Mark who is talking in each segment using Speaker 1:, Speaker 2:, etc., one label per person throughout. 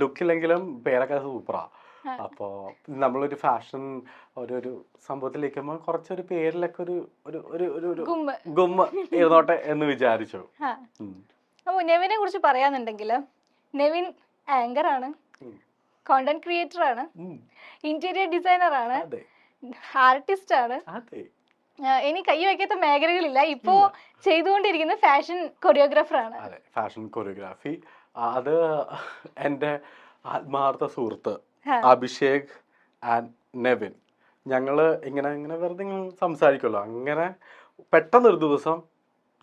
Speaker 1: ലുക്കില്ലെങ്കിലും പേരൊക്കെ സൂപ്പറാ. അപ്പോ നമ്മളൊരു ഫാഷൻ ഒരു ഒരു സംഭവത്തിലേക്കുമ്പോൾ കുറച്ചൊരു പേരിലൊക്കെ ഒരു ഒരു ഒരു ഒരു
Speaker 2: ഗുമ്മ.
Speaker 1: ഇരുന്നോട്ടെ എന്ന് വിചാരിച്ചു.
Speaker 2: അപ്പോൾ നെവിനെ കുറിച്ച് പറയാന്നുണ്ടെങ്കിൽ നെവിൻ ആങ്കർ ആണ്. കോണ്ടന്റ് ക്രിയേറ്റർ ആണ്. ഇന്റീരിയർ ഡിസൈനർ ആണ്. ആർട്ടിസ്റ്റ് ആണ് ഇനി കൈ വയ്ക്കാത്ത മേഖലകളില്ല. ഇപ്പോ ചെയ്തുകൊണ്ടിരിക്കുന്ന ഫാഷൻ കൊറിയോഗ്രാഫർ ആണ്.
Speaker 1: ഫാഷൻ കൊറിയോഗ്രാഫി അത് എന്റെ ആത്മാർത്ഥ സുഹൃത്ത് അഭിഷേക് ആൻഡ് നെവിൻ. ഞങ്ങൾ ഇങ്ങനെ ഇങ്ങനെ വെറുതെ ഇങ്ങനെ സംസാരിക്കുമല്ലോ അങ്ങനെ പെട്ടെന്നൊരു ദിവസം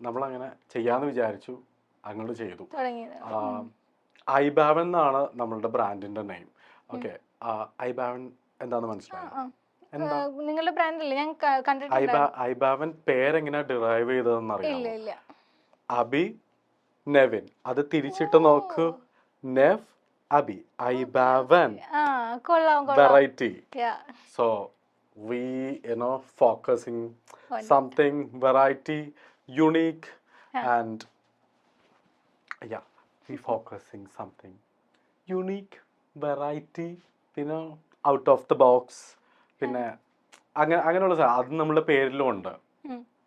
Speaker 1: നമ്മൾ അങ്ങനെ ചെയ്യാന്ന് വിചാരിച്ചു അങ്ങോട്ട് ചെയ്തു. ഐബാവൻ എന്നാണ് നമ്മളുടെ ബ്രാൻഡിന്റെ നെയിം. ഓക്കെ ഐബാവൻ എന്താന്ന് മനസ്സിലായോ?
Speaker 2: നിങ്ങളുടെ ബ്രാൻഡില്ലേ? ഞാൻ കണ്ടിട്ടുണ്ട്
Speaker 1: ഐബാവൻ പേരെങ്ങനെ ഡിറൈവ് ചെയ്തതെന്ന്
Speaker 2: ഇല്ല.
Speaker 1: അബി നെവിൻ അത് തിരിച്ചിട്ട് നോക്കൂ നെവ് അബി Bavan.
Speaker 2: Ah, കൊള്ളാം കൊള്ളാം
Speaker 1: variety
Speaker 2: Yeah.
Speaker 1: so we you know focusing
Speaker 2: Wonderful.
Speaker 1: something variety unique
Speaker 2: Yeah.
Speaker 1: and yeah we focusing something unique variety പിന്നെ ഔട്ട് ഓഫ് ദ ബോക്സ് പിന്നെ അങ്ങനെ അങ്ങനെയുള്ള സാ- അത് നമ്മുടെ പേരിലും ഉണ്ട്.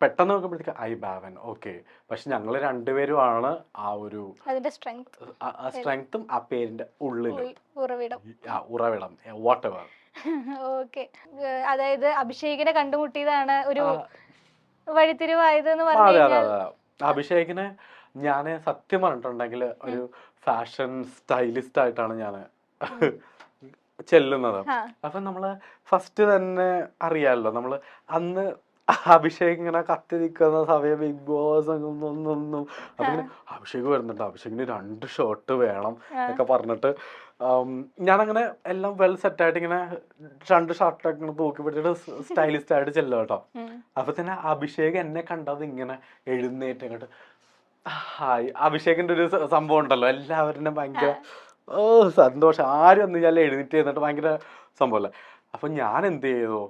Speaker 1: പെട്ടെന്ന് നോക്കുമ്പോഴത്തേക്ക് ഐ ബാവൻ. ഓക്കെ. പക്ഷെ ഞങ്ങൾ രണ്ടുപേരുമാണ് ആ ഒരു
Speaker 2: അതിന്റെ സ്ട്രെങ്ത്.
Speaker 1: സ്ട്രെങ്ത്തും ആ പേരിന്റെ ഉള്ളിൽ
Speaker 2: ഉറവിടം.
Speaker 1: ആ, ഉറവിടം. Whatever
Speaker 2: okay. അതായത് അഭിഷേകിനെ കണ്ടുമുട്ടിയതാണ് ഒരു വഴിത്തിരിവായത് എന്ന് പറഞ്ഞു
Speaker 1: അഭിഷേകിനെ ഞാൻ സത്യം പറഞ്ഞിട്ടുണ്ടെങ്കിൽ ഒരു ഫാഷൻ സ്റ്റൈലിസ്റ്റ് ആയിട്ടാണ് ഞാൻ ചെല്ലുന്നത്. അപ്പൊ നമ്മൾ ഫസ്റ്റ് തന്നെ അറിയാലോ നമ്മൾ അന്ന് അഭിഷേക് ഇങ്ങനെ കത്തി നിൽക്കുന്ന സമയം ബിഗ് ബോസ് ഒന്നും അപ്പൊ അഭിഷേക് വരുന്നുണ്ട്. അഭിഷേകിന് രണ്ട് ഷർട്ട് വേണം എന്നൊക്കെ പറഞ്ഞിട്ട് ഞാനങ്ങനെ എല്ലാം വെൽ സെറ്റ് ആയിട്ട് ഇങ്ങനെ രണ്ട് ഷർട്ടൊക്കെ ഇങ്ങനെ തൂക്കി പിടിച്ചിട്ട് സ്റ്റൈലിസ്റ്റ് ആയിട്ട് ചെല്ലും കേട്ടോ. അപ്പൊ തന്നെ അഭിഷേക് എന്നെ കണ്ടത് ഇങ്ങനെ എഴുന്നേറ്റ് അങ്ങോട്ട് ഹായ്. അഭിഷേകിന്റെ ഒരു സംഭവം ഉണ്ടല്ലോ. എല്ലാവരും ഭയങ്കര ഓ സന്തോഷം. ആരും ഒന്നും ഞാൻ എഴുന്നേറ്റ് എന്നിട്ട് ഭയങ്കര സംഭവമല്ലേ അപ്പൊ ഞാൻ എന്ത് ചെയ്തു?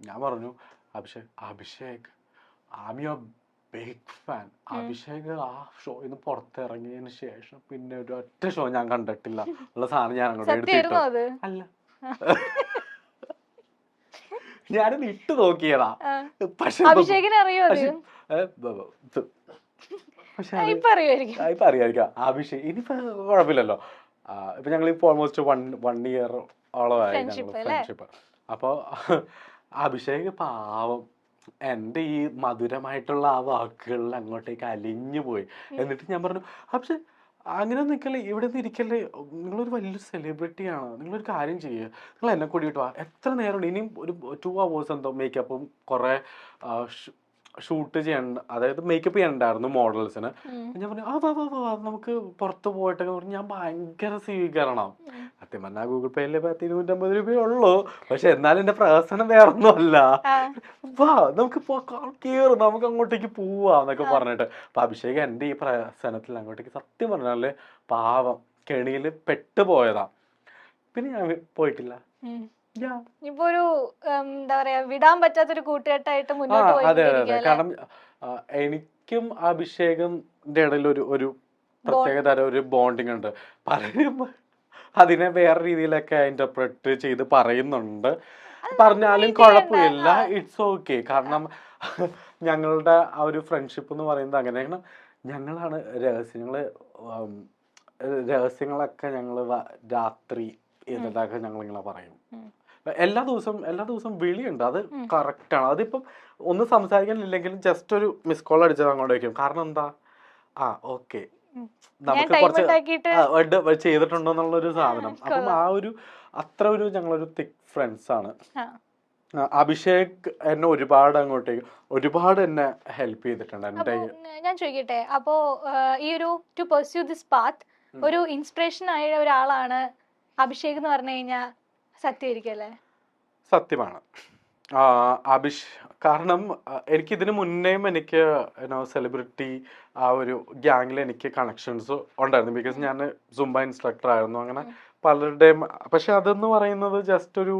Speaker 1: ഞാൻ പറഞ്ഞു Abhishek? Abhishek. Am your big fan Abhishek ആ ഷോയിൽ നിന്ന് പുറത്തിറങ്ങിയതിന് ശേഷം പിന്നെ ഒരു ഒറ്റ ഷോ ഞാൻ കണ്ടിട്ടില്ല. ഉള്ള സാധനം ഞാൻ അങ്ങോട്ട് എടുത്തിട്ടു. അല്ല. ഞാനത് ഇട്ട് നോക്കിയതാ. പക്ഷെ
Speaker 2: ഇപ്പൊ അറിയുമായിരിക്കും.
Speaker 1: അറിയായിരിക്കാം അഭിഷേക് ഇനിയിപ്പോ കുഴപ്പമില്ലല്ലോ. ആ, ഇപ്പൊ ഞങ്ങൾ ഇപ്പൊ ഓൾമോസ്റ്റ് വൺ വൺ ഇയർ ഓളമായി? ഫ്രണ്ട്ഷിപ്പ് അപ്പൊ അഭിഷേക് പാവം. എന്റെ ഈ മധുരമായിട്ടുള്ള ആ വാക്കുകളിൽ അങ്ങോട്ടേക്ക് അലിഞ്ഞു പോയി. എന്നിട്ട് ഞാൻ പറഞ്ഞു അഭിഷേക് അങ്ങനെ നിൽക്കല്ലേ ഇവിടെ നിന്ന് ഇരിക്കല്ലേ? നിങ്ങളൊരു വലിയൊരു സെലിബ്രിറ്റിയാണ് നിങ്ങളൊരു കാര്യം ചെയ്യുക നിങ്ങൾ എന്നെ കൂടിയിട്ട് വാ. എത്ര നേരമുണ്ട്? ഇനിയും ഒരു ടു അവേഴ്സ് എന്തോ മേക്കപ്പും കുറേ ഷൂട്ട് ചെയ്യണ്ട അതായത് മേക്കപ്പ് ചെയ്യണ്ടായിരുന്നു മോഡൽസിന് ഞാൻ പറഞ്ഞു ആ വാ വാ വാ നമുക്ക് പുറത്ത് പോയിട്ടൊക്കെ പറഞ്ഞു ഞാൻ ഭയങ്കര സ്വീകരണം. സത്യം പറഞ്ഞാൽ ഗൂഗിൾ പേയിൽ പത്ത് ഇരുന്നൂറ്റമ്പത് രൂപയേ ഉള്ളൂ. പക്ഷെ എന്നാലും എന്റെ പ്രവർത്തനം വേറെ ഒന്നുമല്ല
Speaker 2: അല്ല
Speaker 1: വാ നമുക്ക് കേറ് നമുക്ക് അങ്ങോട്ടേക്ക് പോവാം എന്നൊക്കെ പറഞ്ഞിട്ട്. അപ്പൊ അഭിഷേക് എന്റെ ഈ പ്രസനത്തിൽ അങ്ങോട്ടേക്ക് സത്യം പറഞ്ഞാൽ പാവം കെണിയിൽ പെട്ടുപോയതാ. പിന്നെ ഞാൻ പോയിട്ടില്ല.
Speaker 2: ഇപ്പൊ ഒരു എന്താ പറയാ വിടാൻ പറ്റാത്തൊരു കൂട്ടുകെട്ടായിട്ട് മുന്നോട്ട്
Speaker 1: അതെ അതെ അതെ.
Speaker 2: പോയിക്കൊണ്ടിരിക്കുകയല്ലേ?
Speaker 1: കാരണം എനിക്കും അഭിഷേകിന്റെ ഇടയിൽ ഒരു ഒരു പ്രത്യേക തരം ഒരു ബോണ്ടിങ് ഉണ്ട്. പറയുമ്പോ അതിനെ വേറെ രീതിയിലൊക്കെ ഇന്റർപ്രറ്റ് ചെയ്ത് പറയുന്നുണ്ട്. പറഞ്ഞാലും കുഴപ്പമില്ല. ഇറ്റ്സ് ഓക്കെ കാരണം ഞങ്ങളുടെ ആ ഒരു ഫ്രണ്ട്ഷിപ്പ് എന്ന് പറയുന്നത് അങ്ങനെയാണ്. ഞങ്ങളാണ് രഹസ്യങ്ങൾ രഹസ്യങ്ങളൊക്കെ ഞങ്ങൾ രാത്രി എന്നിട്ടൊക്കെ ഞങ്ങളിങ്ങനെ പറയും. എല്ലാ ദിവസവും എല്ലാ ദിവസവും വിളിയുണ്ട്. അത് കറക്റ്റ് ആണ് അതിപ്പം ഒന്ന് സംസാരിക്കാനില്ലെങ്കിലും ജസ്റ്റ് ഒരു മിസ് കോൾ അടിച്ചത് അങ്ങോട്ട് വയ്ക്കും. കാരണം എന്താ? ആ ഓക്കെ നമുക്ക് കുറച്ച്
Speaker 2: ഉണ്ടാക്കിയിട്ട്
Speaker 1: ആ, ഇത് ചെയ്തിട്ടുണ്ടോ സാധനം. അപ്പം ആ ഒരു അത്ര ഒരു ഞങ്ങളൊരു തിക് ഫ്രണ്ട്സ് ആണ്. അഭിഷേക് എന്നെ ഒരുപാട് അങ്ങോട്ടേക്ക് ഒരുപാട് എന്നെ ഹെൽപ്പ് ചെയ്തിട്ടുണ്ട്
Speaker 2: എന്റെ ഞാൻ ചോദിക്കട്ടെ. അപ്പോ ഈ ഒരു ടു പെർസ്യൂ ദിസ് പാത്ത് ഒരു ഇൻസ്പിറേഷൻ ആയ ഒരാളാണ് അഭിഷേക് എന്ന് പറഞ്ഞു കഴിഞ്ഞാൽ സത്യമായിരിക്കും അല്ലേ?
Speaker 1: സത്യമാണ്. അഭിഷ് കാരണം എനിക്ക് ഇതിനു മുന്നേയും എനിക്ക് സെലിബ്രിറ്റി ആ ഒരു ഗ്യാങ്ങിൽ എനിക്ക് കണക്ഷൻസ് ഉണ്ടായിരുന്നു. ബിക്കോസ് ഞാൻ സുംബ ഇൻസ്ട്രക്ടർ ആയിരുന്നു. അങ്ങനെ പലരുടെയും പക്ഷെ അതെന്ന് പറയുന്നത് ജസ്റ്റ് ഒരു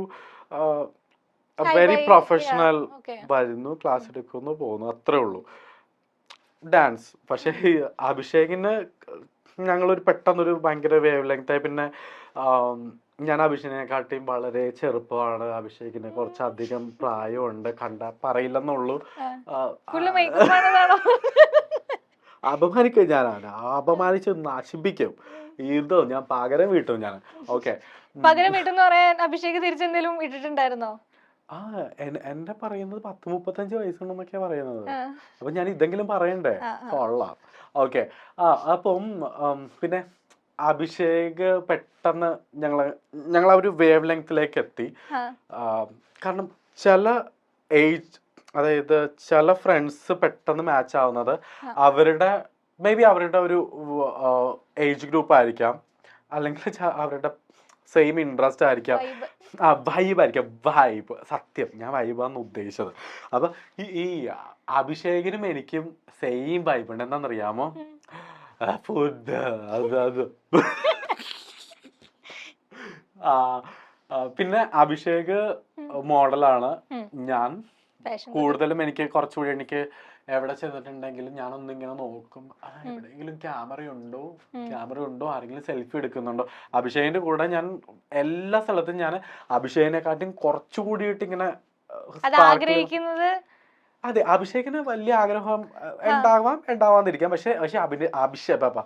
Speaker 1: വെരി പ്രൊഫഷണൽ വരുന്നു ക്ലാസ് എടുക്കുന്നു പോകുന്നു അത്രേ ഉള്ളൂ. ഡാൻസ് പക്ഷേ അഭിഷേകിന് ഞങ്ങളൊരു പെട്ടെന്നൊരു ഭയങ്കര വേവ് ലെങ്ത് ആയി. പിന്നെ ഞാൻ അഭിഷേകിനെക്കാട്ടിയും വളരെ ചെറുപ്പമാണ്. അഭിഷേകിന് കുറച്ചധികം പ്രായമുണ്ട്. കണ്ട പറയില്ലെന്നുള്ളൂ. അപമാനിക്കും ഞാനാണ്. അപമാനിച്ച് നശിപ്പിക്കും. ഇതോ ഞാൻ പകരം വീട്ടും ഞാൻ. ഓക്കെ.
Speaker 2: പകരം വീട്ടെന്ന് പറയാൻ അഭിഷേക് തിരിച്ചെന്തെങ്കിലും ഇട്ടിട്ടുണ്ടായിരുന്നോ?
Speaker 1: ആ എന്റെ എന്നെ പറയുന്നത് പത്ത് മുപ്പത്തഞ്ച് വയസ്സുണ്ടെന്നൊക്കെയാ പറയുന്നത്. അപ്പൊ ഞാൻ ഇതെങ്കിലും പറയണ്ടേ. കൊള്ളാം. ഓക്കെ. ആ അപ്പം പിന്നെ? അഭിഷേക് പെട്ടെന്ന് ഞങ്ങൾ ഞങ്ങൾ ആ ഒരു വേവ് ലെങ്ത്തിലേക്ക് എത്തി. കാരണം ചില ഏജ് അതായത് ചില ഫ്രണ്ട്സ് പെട്ടെന്ന് മാച്ച് ആവുന്നത് അവരുടെ മേ ബി അവരുടെ ഒരു ഏജ് ഗ്രൂപ്പ് ആയിരിക്കാം. അല്ലെങ്കിൽ അവരുടെ സെയിം ഇൻട്രസ്റ്റ് ആയിരിക്കാം. ആ വൈബ് ആയിരിക്കാം. വൈബ് സത്യം. ഞാൻ വൈബാന്ന് ഉദ്ദേശിച്ചത്. അപ്പൊ ഈ അഭിഷേകിനും എനിക്കും സെയിം വൈബ് ഉണ്ട്. എന്താണെന്നറിയാമോ. ഫുഡ് അത് അത്. പിന്നെ അഭിഷേക് മോഡലാണ്. ഞാൻ കൂടുതലും എനിക്ക് കുറച്ചുകൂടി എനിക്ക് എവിടെ ചെന്നിട്ടുണ്ടെങ്കിലും ഞാൻ ഒന്നിങ്ങനെ നോക്കും. എവിടെയെങ്കിലും ക്യാമറ ഉണ്ടോ. ക്യാമറ ഉണ്ടോ? ആരെങ്കിലും സെൽഫി എടുക്കുന്നുണ്ടോ? അഭിഷേകിന്റെ കൂടെ ഞാൻ എല്ലാ സ്ഥലത്തും ഞാൻ അഭിഷേകിനെക്കാട്ടും കുറച്ചുകൂടിയിട്ട് ഇങ്ങനെ
Speaker 2: അത്
Speaker 1: sparkle-
Speaker 2: ആഗ്രഹിക്കുന്നത്
Speaker 1: അതെ അഭിഷേകിന് വലിയ ആഗ്രഹം ഉണ്ടാവാം ഉണ്ടാവാതിരിക്കാം. പക്ഷെ പക്ഷെ അഭിനയ അഭിഷേക്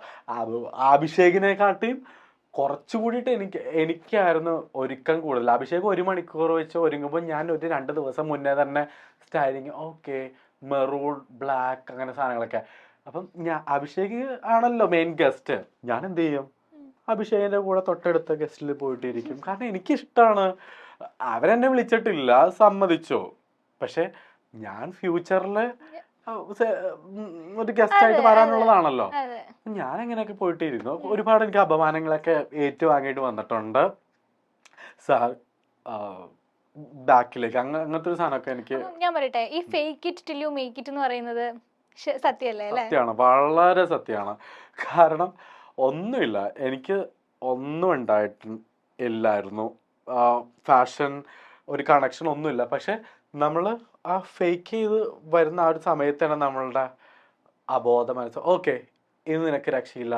Speaker 1: അഭിഷേകിനെക്കാട്ടിയും കുറച്ചുകൂടിയിട്ട് എനിക്ക് എനിക്കായിരുന്നു ഒരുക്കം കൂടുതൽ. അഭിഷേക് ഒരു മണിക്കൂർ വെച്ച് ഒരുങ്ങുമ്പോൾ ഞാൻ ഒരു രണ്ട് ദിവസം മുന്നേ തന്നെ സ്റ്റൈലിങ് ഓക്കെ മെറൂൺ ബ്ലാക്ക് അങ്ങനെ സാധനങ്ങളൊക്കെ. അപ്പം ഞാൻ അഭിഷേക് ആണല്ലോ മെയിൻ ഗസ്റ്റ് ഞാൻ എന്ത് ചെയ്യും? അഭിഷേകിന്റെ കൂടെ തൊട്ടടുത്ത ഗസ്റ്റിൽ പോയിട്ടിരിക്കും. കാരണം എനിക്കിഷ്ടമാണ് അവരെന്നെ വിളിച്ചിട്ടില്ല സമ്മതിച്ചോ. പക്ഷെ ഞാൻ ഫ്യൂച്ചറിൽ ഒരു ഗസ്റ്റ് ആയിട്ട് വരാനുള്ളതാണല്ലോ. ഞാൻ അങ്ങനെയൊക്കെ പോയിട്ടിരുന്നു? ഒരുപാട് എനിക്ക് അപമാനങ്ങളൊക്കെ ഏറ്റുവാങ്ങിയിട്ട് വന്നിട്ടുണ്ട്. സാർ ബാക്കിലേക്ക് അങ്ങ അങ്ങനത്തെ ഒരു സാധനമൊക്കെ എനിക്ക്
Speaker 2: ഞാൻ പറയട്ടെ. ഈ fake it till you make it എന്ന് പറയുന്നത് സത്യല്ലേ സത്യമല്ലേ
Speaker 1: സത്യമാണ് വളരെ സത്യമാണ് കാരണം ഒന്നുമില്ല. എനിക്ക് ഒന്നും ഉണ്ടായിട്ട് ഇല്ലായിരുന്നു ഫാഷൻ ഒരു കണക്ഷൻ ഒന്നുമില്ല. പക്ഷെ നമ്മൾ ആ ഫേക്ക് ചെയ്ത് വരുന്ന ആ ഒരു സമയത്താണ് നമ്മളുടെ അബോധ മനസ്സ് ഓക്കെ ഇന്ന് നിനക്ക് രക്ഷയില്ല.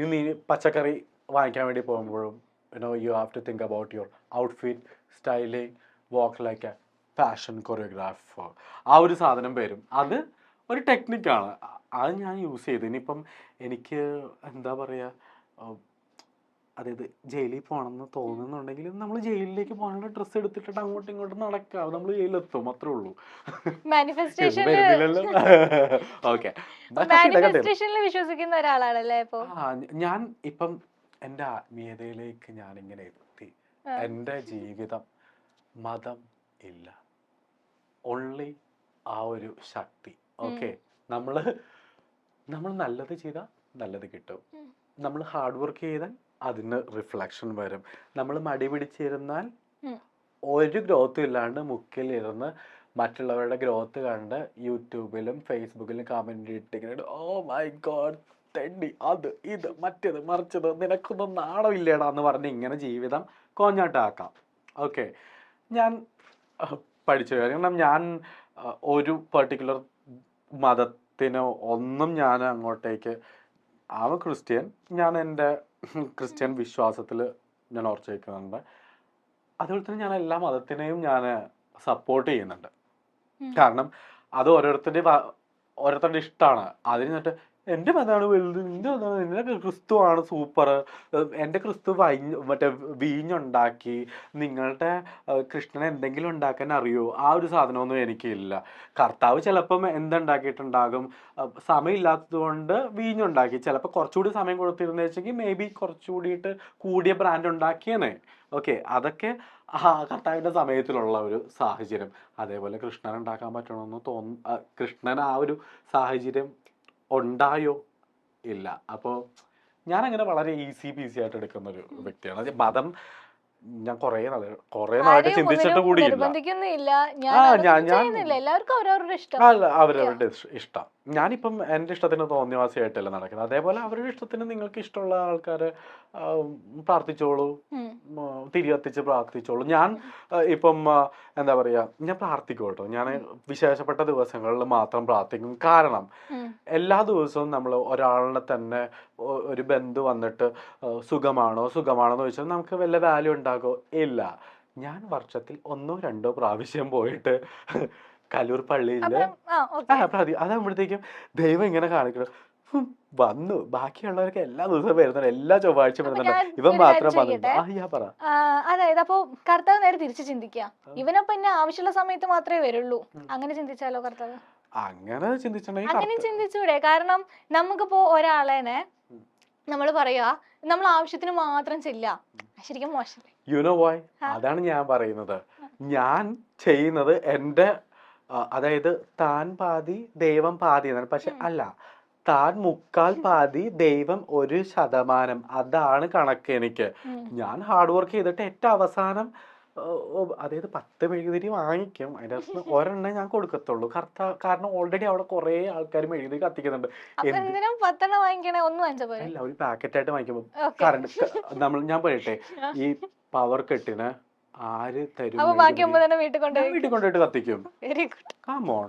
Speaker 1: ഇന്ന് ഈ പച്ചക്കറി വാങ്ങിക്കാൻ വേണ്ടി പോകുമ്പോഴും you know you have to think about your outfit styling walk like a fashion choreographer ആ ഒരു സാധനം വരും. അത് ഒരു ടെക്നിക്കാണ് അത് ഞാൻ യൂസ് ചെയ്തു. ഇനിയിപ്പം എനിക്ക് എന്താ പറയുക അതായത് ജയിലിൽ പോകണമെന്ന് തോന്നുന്നുണ്ടെങ്കിൽ നമ്മൾ ജയിലിലേക്ക് പോകാനുള്ള ഡ്രസ്സ് എടുത്തിട്ട് അങ്ങോട്ടും ഇങ്ങോട്ടും നടക്കാം. നമ്മൾ ജയിലെത്തും അത്രേ ഉള്ളൂ.
Speaker 2: വിശ്വസിക്കുന്ന ഒരാളാണല്ലേ
Speaker 1: ഞാൻ ഇപ്പം എന്റെ ആത്മീയതയിലേക്ക് ഞാൻ ഇങ്ങനെ എത്തി.
Speaker 2: എന്റെ
Speaker 1: എന്റെ ജീവിതം മതം ഇല്ല. ഓൺലി ആ ഒരു ശക്തി. ഓക്കെ നമ്മൾ നമ്മൾ നല്ലത് ചെയ്താൽ നല്ലത് കിട്ടും. നമ്മൾ ഹാർഡ് വർക്ക് ചെയ്താൽ അതിന് റിഫ്ലക്ഷൻ വരും. നമ്മൾ മടി പിടിച്ചിരുന്നാൽ ഒരു ഗ്രോത്തും ഇല്ലാണ്ട് മുക്കിൽ ഇരുന്ന് മറ്റുള്ളവരുടെ ഗ്രോത്ത് കണ്ട് യൂട്യൂബിലും ഫേസ്ബുക്കിലും കമന്റ് ഇട്ടിങ്ങനെ ഓ മൈ ഗോഡ് തെണ്ടി അത് ഇത് മറ്റേത് മറിച്ചത് നിനക്കൊന്നും നാണമില്ലേടാ എന്ന് പറഞ്ഞ് ഇങ്ങനെ ജീവിതം കോഞ്ഞാട്ടാക്കാം. ഓക്കെ ഞാൻ പഠിച്ചു. കാരണം ഞാൻ ഒരു പെർട്ടിക്കുലർ മതത്തിനോ ഒന്നും ഞാൻ അങ്ങോട്ടേക്ക് ആവ ക്രിസ്ത്യൻ ഞാൻ എന്റെ ക്രിസ്ത്യൻ വിശ്വാസത്തിൽ ഞാൻ ഉറച്ചു വയ്ക്കുന്നുണ്ട് അതുപോലെ തന്നെ ഞാൻ എല്ലാ മതത്തിനെയും ഞാൻ സപ്പോർട്ട് ചെയ്യുന്നുണ്ട്. കാരണം അത് ഓരോരുത്തരുടെ ഓരോരുത്തരുടെ ഇഷ്ടമാണ്. അതിന് എന്നിട്ട് എന്റെ മതമാണ് വലുത് നിന്റെ മതമാണ് നിന്റെ ക്രിസ്തു ആണ് സൂപ്പർ എന്റെ ക്രിസ്തു വൈഞ്ഞ് മറ്റേ വീഞ്ഞുണ്ടാക്കി നിങ്ങളുടെ കൃഷ്ണൻ എന്തെങ്കിലും ഉണ്ടാക്കാൻ അറിയോ? ആ ഒരു സാധനമൊന്നും എനിക്കില്ല. കർത്താവ് ചിലപ്പം എന്തുണ്ടാക്കിയിട്ടുണ്ടാകും? സമയമില്ലാത്തത് കൊണ്ട് വീഞ്ഞുണ്ടാക്കി. ചിലപ്പോൾ കുറച്ചുകൂടി സമയം കൊടുത്തിരുന്നു വെച്ചെങ്കിൽ മേ ബി കുറച്ചുകൂടിയിട്ട് കൂടിയ ബ്രാൻഡ് ഉണ്ടാക്കിയേനെ. ഓക്കെ അതൊക്കെ ആ കർത്താവിന്റെ സമയത്തിലുള്ള ഒരു സാഹചര്യം. അതേപോലെ കൃഷ്ണൻ ഉണ്ടാക്കാൻ പറ്റണമെന്ന് തോന്നു കൃഷ്ണൻ ആ ഒരു സാഹചര്യം ഉണ്ടായോ? ഇല്ല. അപ്പോൾ ഞാനങ്ങനെ വളരെ ഈസി പീസി ആയിട്ട് എടുക്കുന്ന ഒരു വ്യക്തിയാണ്. മതം ഞാൻ കൊറേ നാൾ കൊറേ നാളായിട്ട് ചിന്തിച്ചിട്ട്
Speaker 2: കൂടി
Speaker 1: ആ, ഞാൻ- ഞാൻ-
Speaker 2: അവരവരുടെ ഇഷ്ടം.
Speaker 1: ഞാനിപ്പം എന്റെ ഇഷ്ടത്തിന് തോന്നിയവാസിയായിട്ടല്ല നടക്കുന്നത്. അതേപോലെ അവരുടെ ഇഷ്ടത്തിന് നിങ്ങൾക്ക് ഇഷ്ടമുള്ള ആൾക്കാരെ പ്രാർത്ഥിച്ചോളൂ. തിരി കത്തിച്ച് പ്രാർത്ഥിച്ചോളൂ. ഞാൻ ഇപ്പം എന്താ പറയുക ഞാൻ പ്രാർത്ഥിക്കും കേട്ടോ. ഞാൻ വിശേഷപ്പെട്ട ദിവസങ്ങളിൽ മാത്രം പ്രാർത്ഥിക്കും. കാരണം എല്ലാ ദിവസവും നമ്മൾ ഒരാളിനെ തന്നെ ഒരു ബന്ധു വന്നിട്ട് സുഖമാണോ സുഖമാണോ എന്ന് ചോദിച്ചാൽ നമുക്ക് വല്ല വാല്യൂ ഉണ്ടാകുമോ ഇല്ല. ഞാൻ വർഷത്തിൽ ഒന്നോ രണ്ടോ പ്രാവശ്യം പോയിട്ട് കലൂർ പ്രാർത്ഥി അതാകുമ്പോഴത്തേക്കും ദൈവം ഇങ്ങനെ കാണിക്കണം വന്നു. ബാക്കിയുള്ളവരൊക്കെ എല്ലാ ദിവസവും വരുന്നുണ്ട്. എല്ലാ ചൊവ്വാഴ്ചയും
Speaker 2: അപ്പൊ
Speaker 1: വരുന്നുണ്ട്. ഇവൻ മാത്രം പറ.
Speaker 2: അതായത് അപ്പോ കർത്താവ് നേരെ തിരിച്ചു ചിന്തിക്കുക ഇവനെ എന്നെ ആവശ്യമുള്ള സമയത്ത് മാത്രമേ വരുള്ളൂ. അങ്ങനെ ചിന്തിച്ചാലോ കർത്താവ്?
Speaker 1: അങ്ങനെ ചിന്തിച്ചിട്ടുണ്ടെങ്കിൽ
Speaker 2: അങ്ങനെ ചിന്തിച്ചൂടെ? കാരണം നമുക്കിപ്പോ ഒരാളേനെ. നമ്മൾ പറയാ നമ്മൾ ആവശ്യത്തിന് മാത്രം ചെല്ല ശരിക്കും മോശം
Speaker 1: യുനോ നോ വൈ അതാണ് ഞാൻ പറയുന്നത്. ഞാൻ ചെയ്യുന്നത് എന്റെ ആ, അതായത് താൻ പാതി ദൈവം പാതി എന്നാണ്. പക്ഷെ. അല്ല താൻ മുക്കാൽ പാതി ദൈവം ഒരു ശതമാനം. അതാണ് കണക്ക് എനിക്ക്. ഞാൻ ഹാർഡ് വർക്ക് ചെയ്തിട്ട് ഏറ്റവും അവസാനം അതായത് പത്ത് മെഴുകുതിരി വാങ്ങിക്കും. അതിന്റെ അകത്ത് ഒരെണ്ണം ഞാൻ കൊടുക്കത്തുള്ളൂ. കറുത്ത കാരണം ഓൾറെഡി അവിടെ കുറെ ആൾക്കാർ മെഴുകുതിരി കത്തിക്കുന്നുണ്ട്. അല്ല ഒരു പാക്കറ്റായിട്ട് വാങ്ങിക്കുമ്പോൾ
Speaker 2: ഓക്കെ.
Speaker 1: കറണ്ട് നമ്മൾ ഞാൻ പറയട്ടെ ഈ പവർ കെട്ടിന് ആര് തരും
Speaker 2: വീട്ടിൽ
Speaker 1: കൊണ്ടുപോയിട്ട് കത്തിക്കും. കാമോൺ